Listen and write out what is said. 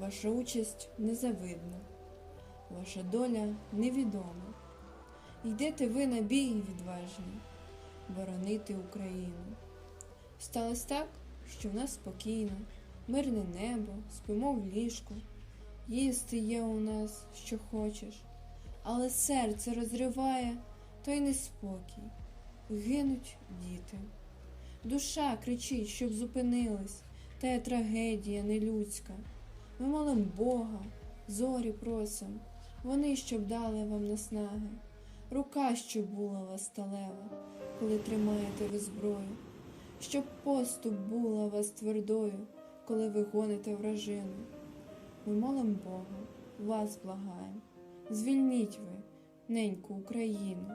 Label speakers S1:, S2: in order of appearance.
S1: Ваша участь незавидна, ваша доля невідома. Йдете ви на бій відважний, боронити Україну. Сталось так, що в нас спокійно, мирне небо, спимо в ліжку. Їсти є у нас, що хочеш, але серце розриває той неспокій. Гинуть діти. Душа кричить, щоб зупинилась, та трагедія нелюдська. Ми молим Бога, зорі просим, вони щоб дали вам наснаги, рука, щоб була вас сталева, коли тримаєте ви зброю, щоб поступ була вас твердою, коли ви гоните вражину. Ми молим Бога, вас благаєм, звільніть ви, неньку Україну.